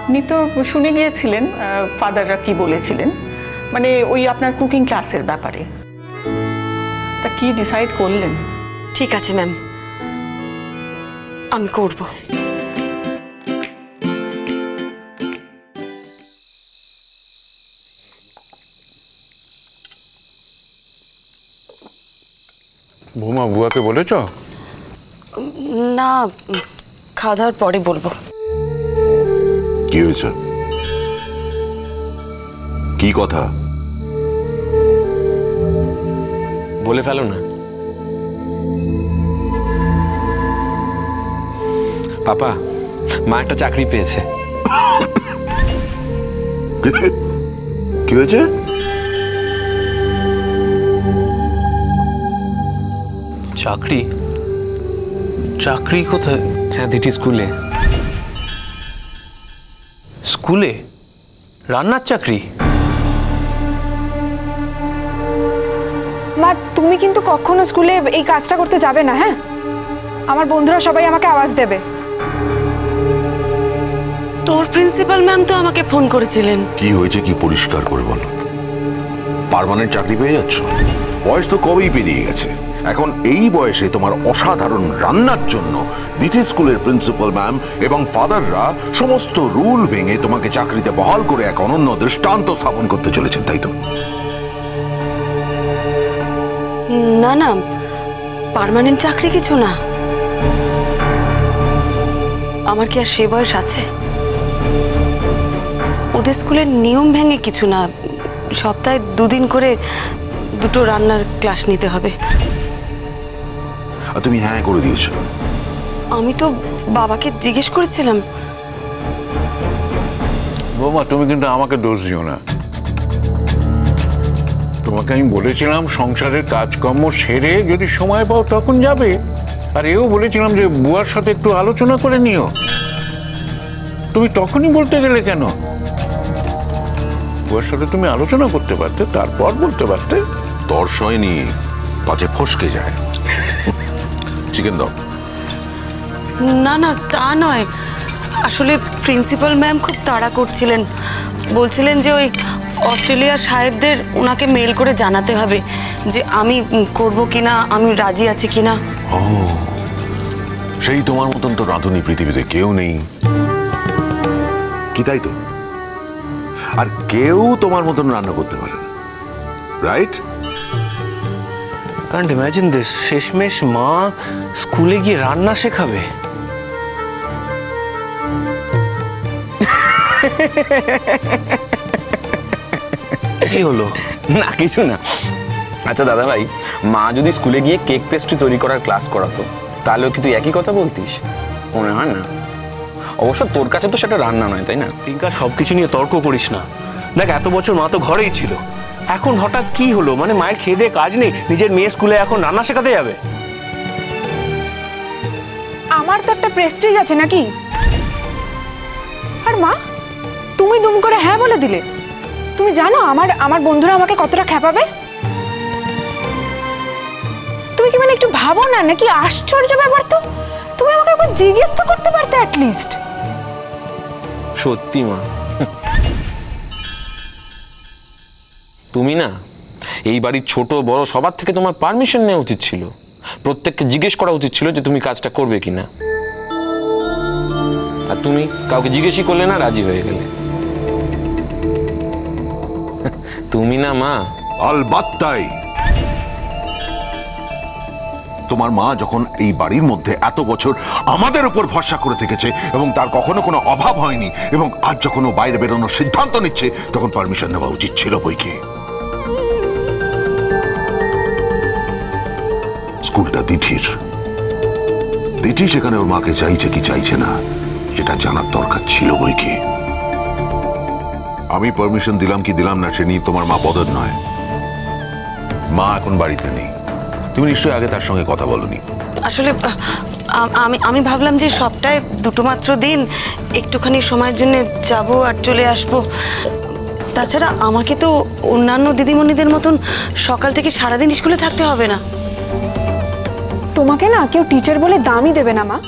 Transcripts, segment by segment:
আপনি তো শুনে গিয়েছিলেন ফাদাররা কি বলেছিলেন? মানে ওই আপনার কুকিং ক্লাসের ব্যাপারে। তা কি ডিসাইড করলেন? ঠিক আছে ম্যাম আমি করব। বৌমা বুয়াকে বলেছ? না খাওয়া দাওয়ার পরে বলব। কি হয়েছে? কি কথা? বলে ফেলো না। পাপা মা একটা চাকরি পেয়েছে। কি হয়েছে? চাকরি? চাকরি কোথায়? হ্যাঁ দিটি স্কুলে। স্কুলে? রান্নার চাকরি? মা তুমি কিন্তু কখনো স্কুলে এই কাজটা করতে যাবে না হ্যাঁ? আমার বন্ধুরা সবাই আমাকে আওয়াজ দেবে। তোর প্রিন্সিপাল ম্যাম তো আমাকে ফোন করেছিলেন। কি হয়েছে কি পরিষ্কার করে বল? পার্মানেন্ট চাকরি পেয়ে যাচ্ছ? বয়স তো কবেই পেরিয়ে গেছে। এখন এই বয়সে তোমার অসাধারণ রান্নার জন্য দ্বিতীয় স্কুলের প্রিন্সিপাল ম্যাম এবং ফাদাররা সমস্ত রুল ভেঙে তোমাকে চাকরিতে বহাল করে এক অনন্য দৃষ্টান্ত স্থাপন করতে চলেছেন, তাই তো? না না, পার্মানেন্ট চাকরি কিছু না। আমার কি আর সে বয়স আছে? ওদের স্কুলের নিয়ম ভেঙে কিছু না, সপ্তাহে দুদিন করে দুটো রান্নার ক্লাস নিতে হবে। আর তুমি হ্যাঁ করে দিয়েছ। আমি তো বাবাকে জিজ্ঞেস করেছিলাম। বৌমা তুমি কিন্তু আমাকে দোষ দিও না। তোমাকে আমি বলেছিলাম সংসারের কাজকর্ম সেরে যদি সময় পাও তখন যাবে। আর এও বলেছিলাম যে বুয়ার সাথে একটু আলোচনা করে নিও। তুমি তখনই বলতে গেলে কেন? বুয়ার সাথে তুমি আলোচনা করতে পারতে তারপর বলতে পারতে। দর্শয় নিয়ে পাচে ফসকে যায়। চিকেন দাও না না তা নয়। আসলে প্রিন্সিপাল ম্যাম খুব তাড়া করছিলেন। বলছিলেন যে ওই অস্ট্রেলিয়ার সাহেবদের ওনাকে মেল করে জানাতে হবে যে আমি করব কিনা আমি রাজি আছি কিনা। ও সেই তোমার মতন তো রাঁধুনি পৃথিবীতে কেউ নেই। কি তাই তো? আর কেউ তোমার মতন রান্না করতে পারে রাইট কারণ ইমাজিন দিস শেষমেশ মা স্কুলে গিয়ে রান্না শেখাবে। কি হলো। না কিছু না। আচ্ছা দাদা ভাই মা যদি স্কুলে গিয়ে কেক পেস্ট্রি তৈরি করার ক্লাস করাতো তাহলেও কি তুই একই কথা বলতিস? মনে হয় না। অবশ্য তোর কাছে তো সেটা রান্না নয় তাই না? টিঙ্কা সবকিছু নিয়ে তর্ক করিস না। দেখ এত বছর মা তো ঘরেই ছিল। এখন হঠাৎ কি হলো? মানে মায়ের খেয়ে কাজ নেই নিজের মেয়ে স্কুলে এখন রান্না শেখাতে যাবে? আমার তো একটা প্রেস্টিজ আছে নাকি? আর মা তুমি দুম করে হ্যাঁ বলে দিলে। তুমি জানো আমার আমার বন্ধুরা আমাকে কতটা খেপাবে তুমি কি মানে একটু ভাবো না? নাকি আশ্চর্য ব্যাপার তো? তুমি আমাকে একবার জিজ্ঞেস তো করতে পারতে অ্যাটলিস্ট সত্যি মা। তুমি না, এই বাড়ির ছোট, বড় সবার থেকে তোমার পারমিশন নেওয়া উচিত ছিল। প্রত্যেককে জিজ্ঞেস করা উচিত ছিল যে তুমি কাজটা করবে কিনা। আর তুমি কাউকে জিজ্ঞেসই করলে না, রাজি হয়ে গেলে। তুমি না, মা। আলবাত্তাই। তোমার মা যখন এই বাড়ির মধ্যে এত বছর আমাদের উপর ভরসা করে থেকেছে এবং তার কখনো কোনো অভাব হয়নি এবং আজ যখন ও বাইরে বেরোনোর সিদ্ধান্ত নিচ্ছে, তখন পারমিশন নেওয়া উচিত ছিল বইকে। স্কুলটা দিঠির। দিঠি সেখানে ওর মাকে চাইছে কি চাইছে না, সেটা জানার দরকার ছিল বইকে আমি পারমিশন দিলাম কি দিলাম না, সে নিয়ে তোমার মা বদল নয়। মা এখন বাড়িতে নেই। তুমি নিশ্চয়ই আগে তার সঙ্গে কথা বলনি। আসলে আমি আমি ভাবলাম যে সপ্তাহে দুটো মাত্র দিন, একটুখানি সময়ের জন্য যাব আর চলে আসব। তাছাড়া আমাকে তো অন্যান্য দিদিমণিদের মতন সকাল থেকে সারাদিন স্কুলে থাকতে হবে না। তোমাকে না কেউ টিচার বলে দামই দেবে না, মা।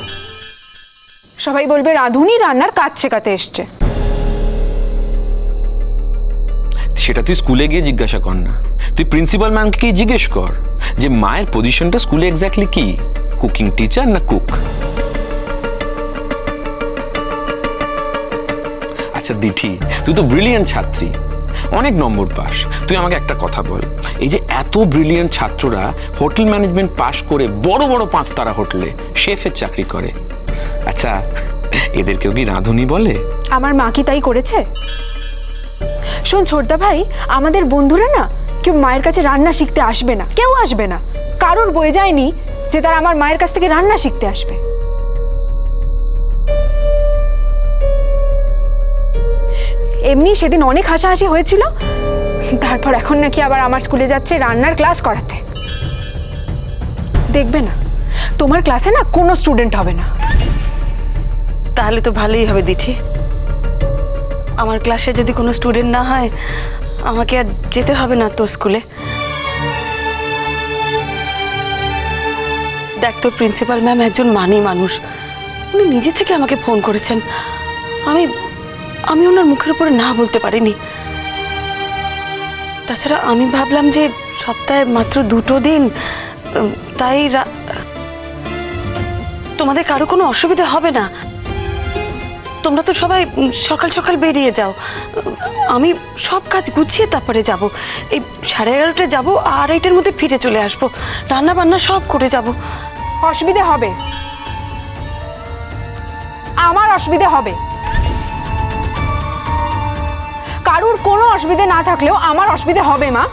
সবাই বলবে, রাধুনি রান্নার কাজ শেখাতে এসছে। সেটা তুই স্কুলে গিয়ে জিজ্ঞাসা কর না। তুই প্রিন্সিপাল ম্যামকে কি জিজ্ঞেস কর যে, মায়ের পজিশনটা স্কুলে এক্স্যাক্টলি কি? কুকিং টিচার না কুক আচ্ছা দিঠি, তুই তো ব্রিলিয়ান্ট ছাত্রী। অনেক নম্বর পাস। তুই আমাকে একটা কথা বল। এই যে এত ব্রিলিয়েন্ট ছাত্ররা হোটেল ম্যানেজমেন্ট পাশ করে বড় বড় পাঁচ তারা হোটেলে শেফের চাকরি করে। আচ্ছা এদের কেউ কি রাঁধুনি বলে? আমার মা কি তাই করেছে? শোন, ছোটদা ভাই, আমাদের বন্ধুরা না কেউ মায়ের কাছে রান্না শিখতে আসবে না। কেউ আসবে না। কারোর বয়ে যায়নি যে তারা আমার মায়ের কাছ থেকে রান্না শিখতে আসবে। এমনি সেদিন অনেক হাসাহাসি হয়েছিল। তারপর এখন নাকি আবার আমার স্কুলে যাচ্ছে রান্নার ক্লাস করাতে। দেখবে না, তোমার ক্লাসে না কোনো স্টুডেন্ট হবে না। তাহলে তো ভালোই হবে দিঠি। আমার ক্লাসে যদি কোনো স্টুডেন্ট না হয়, আমাকে আর যেতে হবে না তোর স্কুলে। দেখ তোর প্রিন্সিপাল ম্যাম একজন মানি মানুষ। উনি নিজে থেকে আমাকে ফোন করেছেন। আমি আমি ওনার মুখের উপরে না বলতে পারিনি। তাছাড়া আমি ভাবলাম যে সপ্তাহে মাত্র দুটো দিন তাই তোমাদের কারও কোনো অসুবিধা হবে না। তোমরা তো সবাই সকাল সকাল বেরিয়ে যাও। আমি সব কাজ গুছিয়ে তারপরে যাব। এই সাড়ে এগারোটায় যাব আর এইটার মধ্যে ফিরে চলে আসব। রান্না বান্না সব করে যাব। অসুবিধে হবে। আমার অসুবিধে হবে। কারুর কোনো অসুবিধে না থাকলেও আমার অসুবিধে হবে, মা।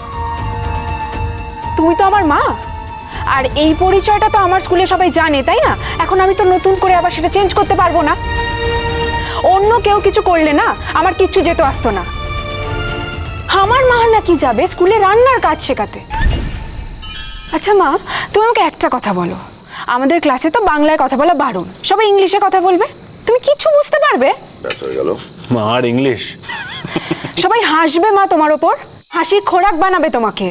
তুমি তো আমার মা। আর এই পরিচয়টা তো আমার স্কুলে সবাই জানে, তাই না? এখন আমি তো নতুন করে আবার সেটা চেঞ্জ করতে পারব না। অন্য কেউ কিছু করলে না, আমার কিচ্ছু যেত আসতো না। আমার মা নাকি যাবে? স্কুলে রান্নার কাজ শেখাতে। আচ্ছা মা, তুমি আমাকে একটা কথা বলো। আমাদের ক্লাসে তো বাংলায় কথা বলা বারণ। সবাই ইংলিশে কথা বলবে? তুমি কিছু বুঝতে পারবে? মা, আর ইংলিশ সবাই হাসবে মা তোমার ওপর। হাসির খোরাক বানাবে তোমাকে।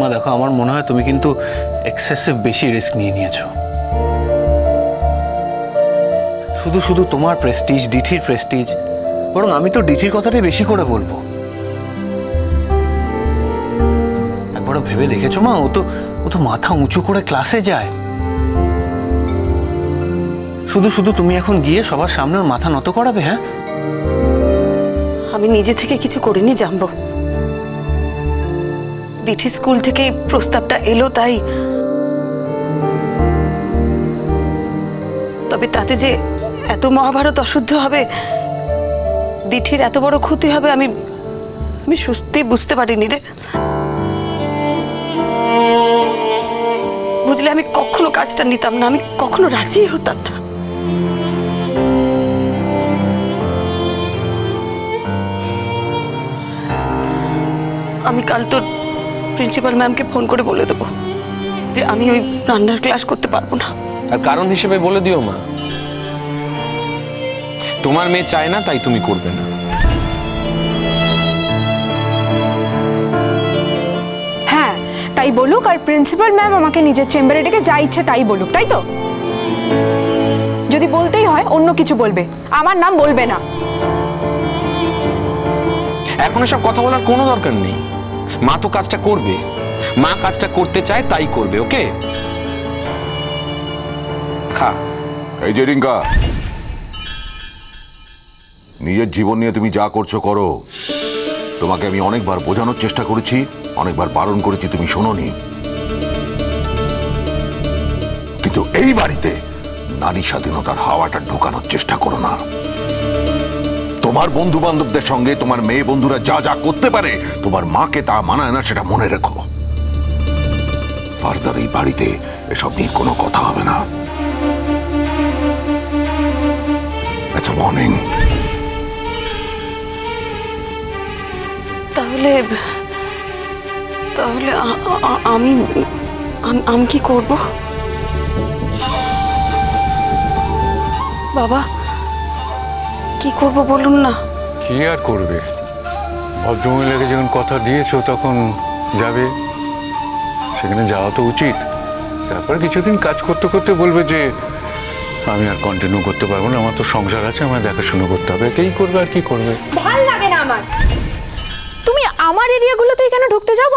মা, দেখো, আমার মনে হয় তুমি কিন্তু এক্সেসিভ বেশি রিস্ক নিয়ে নিয়েছো। শুধু শুধু তোমার প্রেস্টিজ ডিঠির প্রেস্টিজ বরং আমি তো ডিঠির কথাটাই বেশি করে বলব। একবারও ভেবে দেখেছ মা, ও তো ও তো মাথা উঁচু করে ক্লাসে যায়। শুধু শুধু তুমি এখন গিয়ে সবার সামনে মাথা নত করাবে হ্যাঁ? আমি নিজে থেকে কিছু করিনি জানব দিঠি স্কুল থেকে প্রস্তাবটা এলো তাই। তবে তাতে যে এত মহাভারত অশুদ্ধ হবে, দিঠির এত বড় ক্ষতি হবে আমি আমি সত্যি বুঝতে পারিনি রে। বুঝলে আমি কখনো কাজটা নিতাম না, আমি কখনো রাজি হতাম না। আমি কাল তোর প্রিন্সিপাল ম্যামকে ফোন করে বলে দেবো যে আমি ওই রান্নার ক্লাস করতে পারব না। আর কারণ হিসেবে বলে দিও মা। তোমার মেয়ে চায় না তাই তুমি করবে না। হ্যাঁ তাই বলুক আর প্রিন্সিপাল ম্যাম আমাকে নিজের চেম্বারে ডেকে যা ইচ্ছে তাই বলুক তাই তো? যদি বলতেই হয় অন্য কিছু বলবে। আমার নাম বলবে না। এখন এসব কথা বলার কোনো দরকার নেই। মা তো কাজটা করবে। মা কাজটা করতে চায় তাই করবে, ওকে? খা। এই যে রিঙ্কা, নিজের জীবন নিয়ে তুমি যা করছ করো। তোমাকে আমি অনেকবার বোঝানোর চেষ্টা করেছি, অনেকবার বারণ করেছি, তুমি শোনোনি। কিন্তু এই বাড়িতে নারী স্বাধীনতার হাওয়াটা ঢোকানোর চেষ্টা করো না। তোমার বন্ধু বান্ধবদের সঙ্গে তোমার মেয়ে বন্ধুরা যা যা করতে পারে, তোমার মাকে তা মানায় না, সেটা মনে রেখো। ফার্দার এই বাড়িতে এসব নিয়ে কোনো কথা হবে না. তাহলে তাহলে আমি আমি কি করব? বাবা কি করব বলুন না? কি আর করবে? ভদ্রমহিলাকে যখন কথা দিয়েছ তখন যাবে। সেখানে যাওয়া তো উচিত। তারপর কিছুদিন কাজ করতে করতে বলবে যে আমি আর কন্টিনিউ করতে পারব না। আমার তো সংসার আছে আমার দেখাশোনা করতে হবে। এটাই করবে আর কি করবে? ভালো লাগে না আমার। তুমি আমার এরিয়াগুলোতেই কেন ঢুকতে যাও?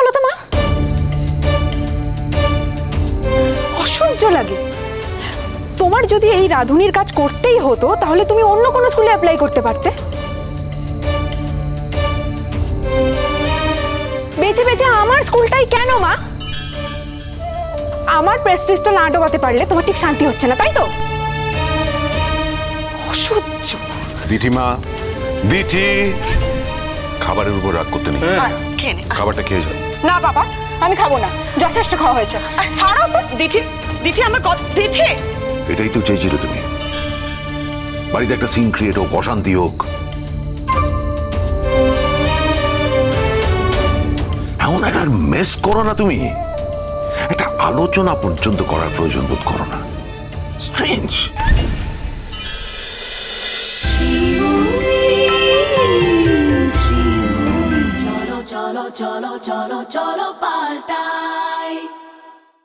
রাধুনির কাজ করতেই হতো তাহলে তুমি অন্য কোনো স্কুলে অ্যাপ্লাই করতে পারতে। বেঁচে বেঁচে আমার স্কুলটাই কেন মা? আমার প্রেস্টিজটা না ডোবাতে পারলে তোমার ঠিক শান্তি হচ্ছে না তাই তো? অসহ্য। দিঠিমা দিঠি খাবারের উপর রাগ করতে নেই। খেয়ে খাবারটা খেয়ে যাও। না বাবা আমি খাব না। যথেষ্ট খাওয়া হয়েছে। তো। দিঠি দিঠি আমার কথা দিঠি এটাই তো চেয়েছিলে তুমি বাড়িতে একটা সিন ক্রিয়েট হোক অশান্তি হোক এমন একটা মেস করো না তুমি একটা আলোচনা পর্যন্ত করার প্রয়োজন বোধ করো না strange cholo, cholo, cholo, cholo, paltai.